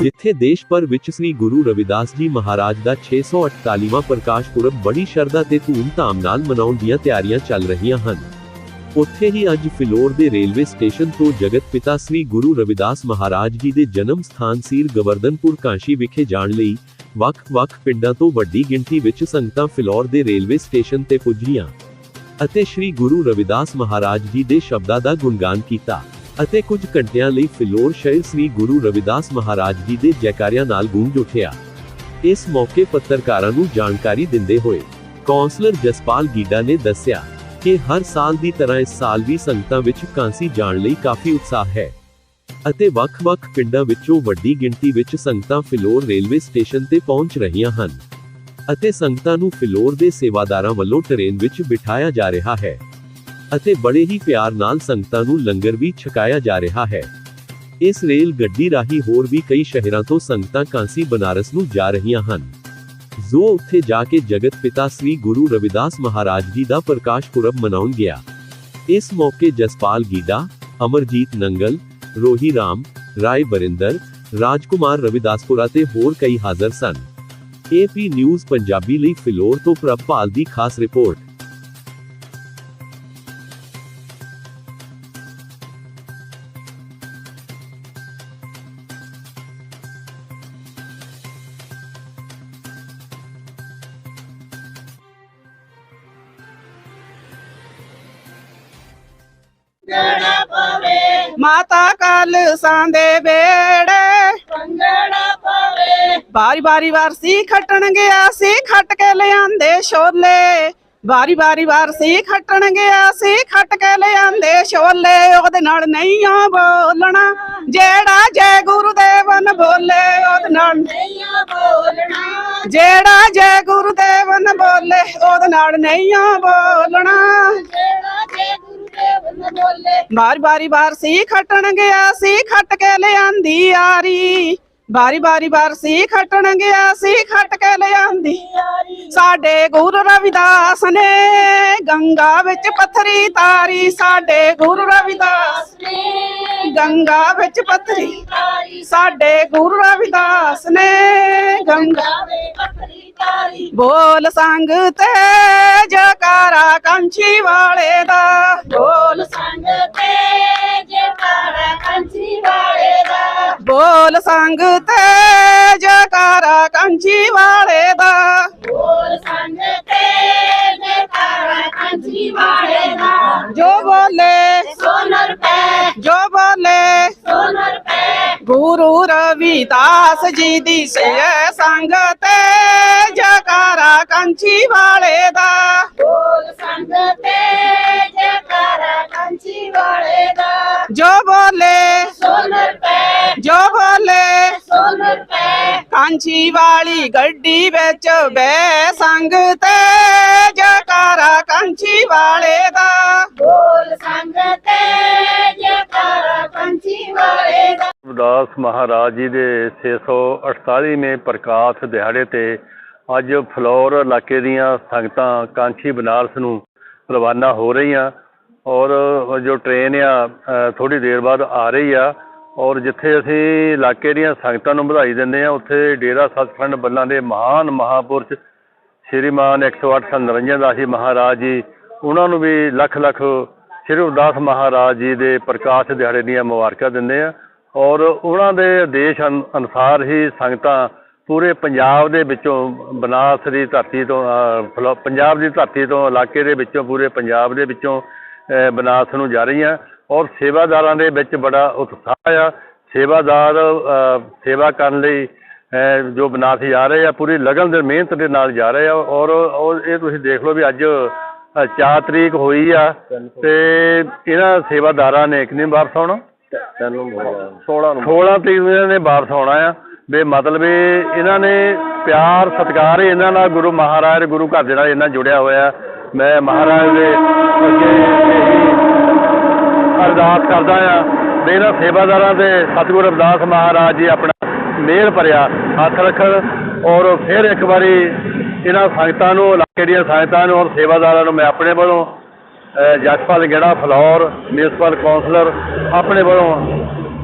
ਜਿੱਥੇ ਦੇਸ਼ ਭਰ ਵਿੱਚ ਸ੍ਰੀ ਗੁਰੂ ਰਵਿਦਾਸ ਜੀ ਮਹਾਰਾਜ ਦਾ 648ਵਾਂ ਪ੍ਰਕਾਸ਼ ਪੁਰਬ ਬੜੀ ਸ਼ਰਧਾ ਤੇ ਧੂਮ-ਧਾਮ ਨਾਲ ਮਨਾਉਣ ਦੀਆਂ ਤਿਆਰੀਆਂ ਚੱਲ ਰਹੀਆਂ ਹਨ। ਉੱਥੇ ਹੀ ਅੱਜ ਫਿਲੌਰ ਦੇ ਰੇਲਵੇ ਸਟੇਸ਼ਨ ਤੋਂ ਜਗਤ ਪਿਤਾ ਸ੍ਰੀ ਗੁਰੂ ਰਵਿਦਾਸ ਮਹਾਰਾਜ ਜੀ ਦੇ ਜਨਮ ਸਥਾਨ ਸੀਰ ਗਵਰਧਨਪੁਰ ਕਾਂਸ਼ੀ ਵਿਖੇ ਜਾਣ ਲਈ ਵੱਖ-ਵੱਖ ਪਿੰਡਾਂ ਤੋਂ ਵੱਡੀ ਗਿਣਤੀ ਵਿੱਚ ਸੰਗਤਾਂ ਫਿਲੌਰ ਦੇ ਰੇਲਵੇ ਸਟੇਸ਼ਨ ਤੇ ਪੁੱਜੀਆਂ ਅਤੇ ਸ੍ਰੀ ਗੁਰੂ ਰਵਿਦਾਸ ਮਹਾਰਾਜ ਜੀ ਦੇ ਸ਼ਬਦਾਂ ਦਾ ਗੁਣਗਾਨ ਕੀਤਾ। ਅਤੇ ਕੁਝ ਘੰਟਿਆਂ ਲਈ ਫਿਲੌਰ ਸ਼ਹਿਰ ਸ੍ਰੀ ਗੁਰੂ ਰਵਿਦਾਸ ਮਹਾਰਾਜ ਜੀ ਦੇ ਜੈਕਾਰਿਆਂ ਨਾਲ ਗੂੰਜ ਉੱਠਿਆ। ਇਸ ਮੌਕੇ ਪੱਤਰਕਾਰਾਂ ਨੂੰ ਜਾਣਕਾਰੀ ਦਿੰਦੇ ਹੋਏ ਕੌਂਸਲਰ ਜਸਪਾਲ ਗੀਡਾ ਨੇ ਦੱਸਿਆ ਕਿ ਹਰ ਸਾਲ ਦੀ ਤਰ੍ਹਾਂ ਇਸ ਸਾਲ ਵੀ ਸੰਗਤਾਂ ਵਿੱਚ ਕਾਂਸੀ ਜਾਣ ਲਈ ਕਾਫੀ ਉਤਸ਼ਾਹ ਹੈ ਅਤੇ ਵੱਖ-ਵੱਖ ਪਿੰਡਾਂ ਵਿੱਚੋਂ ਵੱਡੀ ਗਿਣਤੀ ਵਿੱਚ ਸੰਗਤਾਂ ਫਿਲੌਰ ਰੇਲਵੇ ਸਟੇਸ਼ਨ ਤੇ ਪਹੁੰਚ ਰਹੀਆਂ ਹਨ ਅਤੇ ਸੰਗਤਾਂ ਨੂੰ ਫਿਲੌਰ ਦੇ ਸੇਵਾਦਾਰਾਂ ਵੱਲੋਂ ਟ੍ਰੇਨ ਵਿੱਚ ਬਿਠਾਇਆ ਜਾ ਰਿਹਾ ਹੈ। ਅਤੇ ਬੜੇ ਹੀ ਪਿਆਰ ਨਾਲ ਸੰਗਤਾਂ ਨੂੰ ਲੰਗਰ ਵੀ ਛਕਾਇਆ ਜਾ ਰਿਹਾ ਹੈ। ਇਸ ਰੇਲ ਗੱਡੀ ਰਾਹੀਂ ਹੋਰ ਵੀ ਕਈ ਸ਼ਹਿਰਾਂ ਤੋਂ ਸੰਗਤਾਂ ਕਾਂਸੀ ਬਨਾਰਸ ਨੂੰ ਜਾ ਰਹੀਆਂ ਹਨ। ਜੋ ਉੱਥੇ ਜਾ ਕੇ ਜਗਤ ਪਿਤਾ ਸ੍ਰੀ ਗੁਰੂ ਰਵਿਦਾਸ ਮਹਾਰਾਜ ਜੀ ਦਾ ਪ੍ਰਕਾਸ਼ ਪੁਰਬ ਮਨਾਉਣ ਗਿਆ। ਇਸ ਮੌਕੇ ਜਸਪਾਲ ਗੀਡਾ, ਅਮਰਜੀਤ ਨੰਗਲ, ਰੋਹੀ ਰਾਮ, ਰਾਏ ਬਰਿੰਦਰ ਰਾਜਕੁਮਾਰ ਰਵਿਦਾਸਪੁਰਾ ਤੇ ਹੋਰ ਕਈ ਹਾਜ਼ਰ ਸਨ। ਏਪੀ ਨਿਊਜ਼ ਪੰਜਾਬੀ ਲਈ ਫਿਲੌਰ ਤੋਂ ਪ੍ਰਭਪਾਲ ਦੀ ਖਾਸ ਰਿਪੋਰਟ। ਪੰਗੜਾ ਪਵੇ। ਮਾਤਾ ਕਾਲ ਸਾਂਦੇ ਬੇੜੇ। ਪੰਗੜਾ ਪਵੇ। ਬਾਰੀ ਬਾਰੀ ਵਾਰ ਸੀ ਖੱਟਣ ਗਿਆ ਸੀ ਖੱਟ ਕੇ ਲਿਆਂਦੇ ਛੋਲੇ। ਬਾਰੀ ਬਾਰੀ ਵਾਰ ਸੀ ਖੱਟਣ ਗਿਆ ਸੀ ਖੱਟ ਕੇ ਲਿਆਂਦੇ ਛੋਲੇ। ਉਹਦੇ ਨਾਲ ਨਹੀਂ ਆ ਬੋਲਣਾ ਜਿਹੜਾ ਜੈ ਗੁਰੂਦੇਵਨ ਬੋਲੇ ਉਹਦੇ ਨਾਲ ਨਹੀਂ ਬੋਲਣਾ। ਜਿਹੜਾ ਜੈ ਗੁਰੂਦੇਵਨ ਬੋਲੇ ਉਹਦੇ ਨਾਲ ਨਹੀਂ ਆ ਬੋਲਣਾ ਬਾਰੀ ਬਾਰੀ ਵਾਰ ਸੀ ਖੱਟਣ ਗਿਆ ਸੀ ਖੱਟ ਕੇ ਲਿਆਂਦੀ ਆਰੀ। ਬਾਰੀ ਬਾਰੀ ਵਾਰ ਸੀ ਖੱਟਣ ਗਿਆ ਸੀ ਖੱਟ ਕੇ ਲਿਆਂਦੀ ਸਾਡੇ ਗੁਰੂ ਰਵਿਦਾਸ ਨੇ ਗੰਗਾ ਵਿੱਚ ਪੱਥਰੀ ਤਾਰੀ। ਸਾਡੇ ਗੁਰੂ ਰਵਿਦਾਸ ਨੇ ਗੰਗਾ ਵਿੱਚ ਪੱਥਰੀ ਤਾਰੀ। ਸਾਡੇ ਗੁਰੂ ਰਵਿਦਾਸ ਨੇ ਗੰਗਾ ਗਾਵੇ ਬੋਲ ਸੰਗ ਤੇ ਜਕਾਰਾ ਕੰਛੀ ਵਾਲੇ ਦਾ। ਬੋਲ ਸੰਗ ਤੇ ਜੇਕਾਰਾ ਕੰਚੀ ਵਾਲੇ ਦਾ। ਬੋਲ ਸੰਗ ਤੇ ਜਕਾਰਾ ਕੰਚੀ ਵਾਲੇ ਦਾ। ਬੋਲ ਰੁਪਏ ਗੁਰੂ ਰਵਿਦਾਸ ਜੀ ਦੀ ਸੇ ਸੰਗ ਤੇ ਜਕਾਰਾ ਕੰਚੀ ਵਾਲੇ ਦਾ ਬੋਲ ਸੰਗ ਤੇ ਜੇਕਾਰਾ ਕੰਚੀ ਵਾਲੇ ਦਾ ਜੋ ਬੋਲੇ ਸੋਨ ਰੁਪਏ ਜੋ ਬੋਲੇ ਸੋਨ ਰੁਪਏ ਕਾਂਚੀ ਵਾਲੀ ਗੱਡੀ ਵਿੱਚ ਬੈ ਸੰਗ ਤੇ ਜਕਾਰਾ ਕਾਂਚੀ ਮਹਾਰਾਜ ਜੀ ਦੇ 648ਵੇਂ ਪ੍ਰਕਾਸ਼ ਦਿਹਾੜੇ ਤੇ ਅੱਜ ਫਲੋਰ ਇਲਾਕੇ ਦੀਆਂ ਸੰਗਤਾਂ ਕਾਂਚੀ ਬਨਾਰਸ ਨੂੰ ਰਵਾਨਾ ਹੋ ਰਹੀਆਂ ਔਰ ਜੋ ਟ੍ਰੇਨ ਆ ਥੋੜੀ ਦੇਰ ਬਾਅਦ ਆ ਰਹੀ ਆ ਔਰ ਜਿੱਥੇ ਅਸੀਂ ਇਲਾਕੇ ਦੀਆਂ ਸੰਗਤਾਂ ਨੂੰ ਵਧਾਈ ਦਿੰਦੇ ਆ ਉੱਥੇ ਡੇਰਾ ਸਤਖੰਡ ਬੱਲਾਂ ਦੇ ਮਹਾਨ ਮਹਾਪੁਰਸ਼ ਸ਼੍ਰੀਮਾਨ 108 ਸੰਤ ਨਿਰੰਜਨ ਦਾਸ ਜੀ ਮਹਾਰਾਜ ਜੀ, ਉਹਨਾਂ ਨੂੰ ਵੀ ਲੱਖ ਲੱਖ ਸ਼੍ਰੀ ਰਵਿਦਾਸ ਮਹਾਰਾਜ ਜੀ ਦੇ ਪ੍ਰਕਾਸ਼ ਦਿਹਾੜੇ ਦੀਆਂ ਮੁਬਾਰਕਾਂ ਦਿੰਦੇ ਆ ਔਰ ਉਹਨਾਂ ਦੇ ਆਦੇਸ਼ ਅਨ- ਅਨੁਸਾਰ ਹੀ ਸੰਗਤਾਂ ਪੂਰੇ ਪੰਜਾਬ ਦੇ ਵਿੱਚੋਂ ਬਨਾਰਸ ਦੀ ਧਰਤੀ ਤੋਂ ਫਲੋ- ਪੰਜਾਬ ਦੀ ਧਰਤੀ ਤੋਂ ਇਲਾਕੇ ਦੇ ਵਿੱਚੋਂ ਪੂਰੇ ਪੰਜਾਬ ਦੇ ਵਿੱਚੋਂ ਬਨਾਰਸ ਨੂੰ ਜਾ ਰਹੀਆਂ ਔਰ ਸੇਵਾਦਾਰਾਂ ਦੇ ਵਿੱਚ ਬੜਾ ਉਤਸ਼ਾਹ ਆ। ਸੇਵਾਦਾਰ ਸੇਵਾ ਕਰਨ ਲਈ ਜੋ ਬਨਾਰਸ ਜਾ ਰਹੇ ਆ ਪੂਰੀ ਲਗਨ ਦੇ ਮਿਹਨਤ ਦੇ ਨਾਲ ਜਾ ਰਹੇ ਆ ਔਰ ਉਹ ਇਹ ਤੁਸੀਂ ਦੇਖ ਲਓ ਵੀ ਅੱਜ ਅਹ, ਚਾਰ ਤਰੀਕ ਹੋਈ ਆ ਤੇ ਇਹਨਾਂ ਸੇਵਾਦਾਰਾਂ ਨੇ ਕਿ ਨਹੀਂ ਵਾਪਸ ਆਉਣਾ। ਕਿੰਨੀ ਵਾਰ ਸੌਣਾ 16 ਨੂੰ 16 ਤਰੀਕ ਨੂੰ ਇਹਨਾਂ ਨੇ ਵਾਪਸ ਆਉਣਾ ਆ। ਵੀ ਮਤਲਬ ਇਹ ਇਹਨਾਂ ਨੇ ਪਿਆਰ, ਸਤਿਕਾਰ ਇਹਨਾਂ ਨਾਲ ਗੁਰੂ ਮਹਾਰਾਜ, ਗੁਰੂ ਘਰ ਦੇ ਨਾਲ ਇਹਨਾਂ ਜੁੜਿਆ ਹੋਇਆ। ਮੈਂ ਮਹਾਰਾਜ ਦੇ ਅੱਗੇ ਅਰਦਾਸ ਕਰਦਾ ਆ ਵੀ ਇਹਨਾਂ ਸੇਵਾਦਾਰਾਂ ਦੇ ਸਤਿਗੁਰੂ ਰਵਿਦਾਸ ਮਹਾਰਾਜ ਜੀ ਆਪਣਾ ਮੇਲ ਭਰਿਆ, ਹੱਥ ਰੱਖਣ ਔਰ ਫਿਰ ਇੱਕ ਵਾਰੀ ਇਹਨਾਂ ਸੰਗਤਾਂ ਨੂੰ, ਇਲਾਕੇ ਦੀਆਂ ਸੰਗਤਾਂ ਨੂੰ ਔਰ ਸੇਵਾਦਾਰਾਂ ਨੂੰ ਮੈਂ ਆਪਣੇ ਵੱਲੋਂ ਜਸਪਾਲ ਗੇੜਾ, ਫਲੌਰ ਮਿਊਨਿਸਪਲ ਕੌਂਸਲਰ, ਆਪਣੇ ਵੱਲੋਂ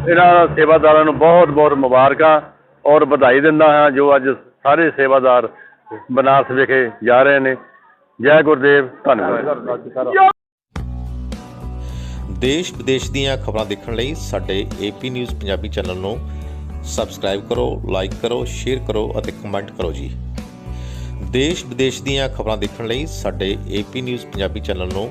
ਇਹਨਾਂ ਸੇਵਾਦਾਰਾਂ ਨੂੰ ਬਹੁਤ ਬਹੁਤ ਮੁਬਾਰਕਾਂ ਔਰ ਵਧਾਈ ਦਿੰਦਾ ਹਾਂ, ਜੋ ਅੱਜ ਸਾਰੇ ਸੇਵਾਦਾਰ ਬਨਾਰਸ ਵਿਖੇ ਜਾ ਰਹੇ ਨੇ। ਜੈ ਗੁਰਦੇਵ, ਧੰਨਵਾਦ। ਦੇਸ਼ ਵਿਦੇਸ਼ ਦੀਆਂ ਖਬਰਾਂ ਦੇਖਣ ਲਈ ਸਾਡੇ ਏਪੀ ਨਿਊਜ਼ ਪੰਜਾਬੀ ਚੈਨਲ ਨੂੰ ਸਬਸਕ੍ਰਾਈਬ ਕਰੋ, ਲਾਈਕ ਕਰੋ, ਸ਼ੇਅਰ ਕਰੋ ਅਤੇ ਕਮੈਂਟ ਕਰੋ ਜੀ। ਦੇਸ਼ ਵਿਦੇਸ਼ ਦੀਆਂ ਖਬਰਾਂ ਦੇਖਣ ਲਈ ਸਾਡੇ ਏਪੀ ਨਿਊਜ਼ ਪੰਜਾਬੀ ਚੈਨਲ ਨੂੰ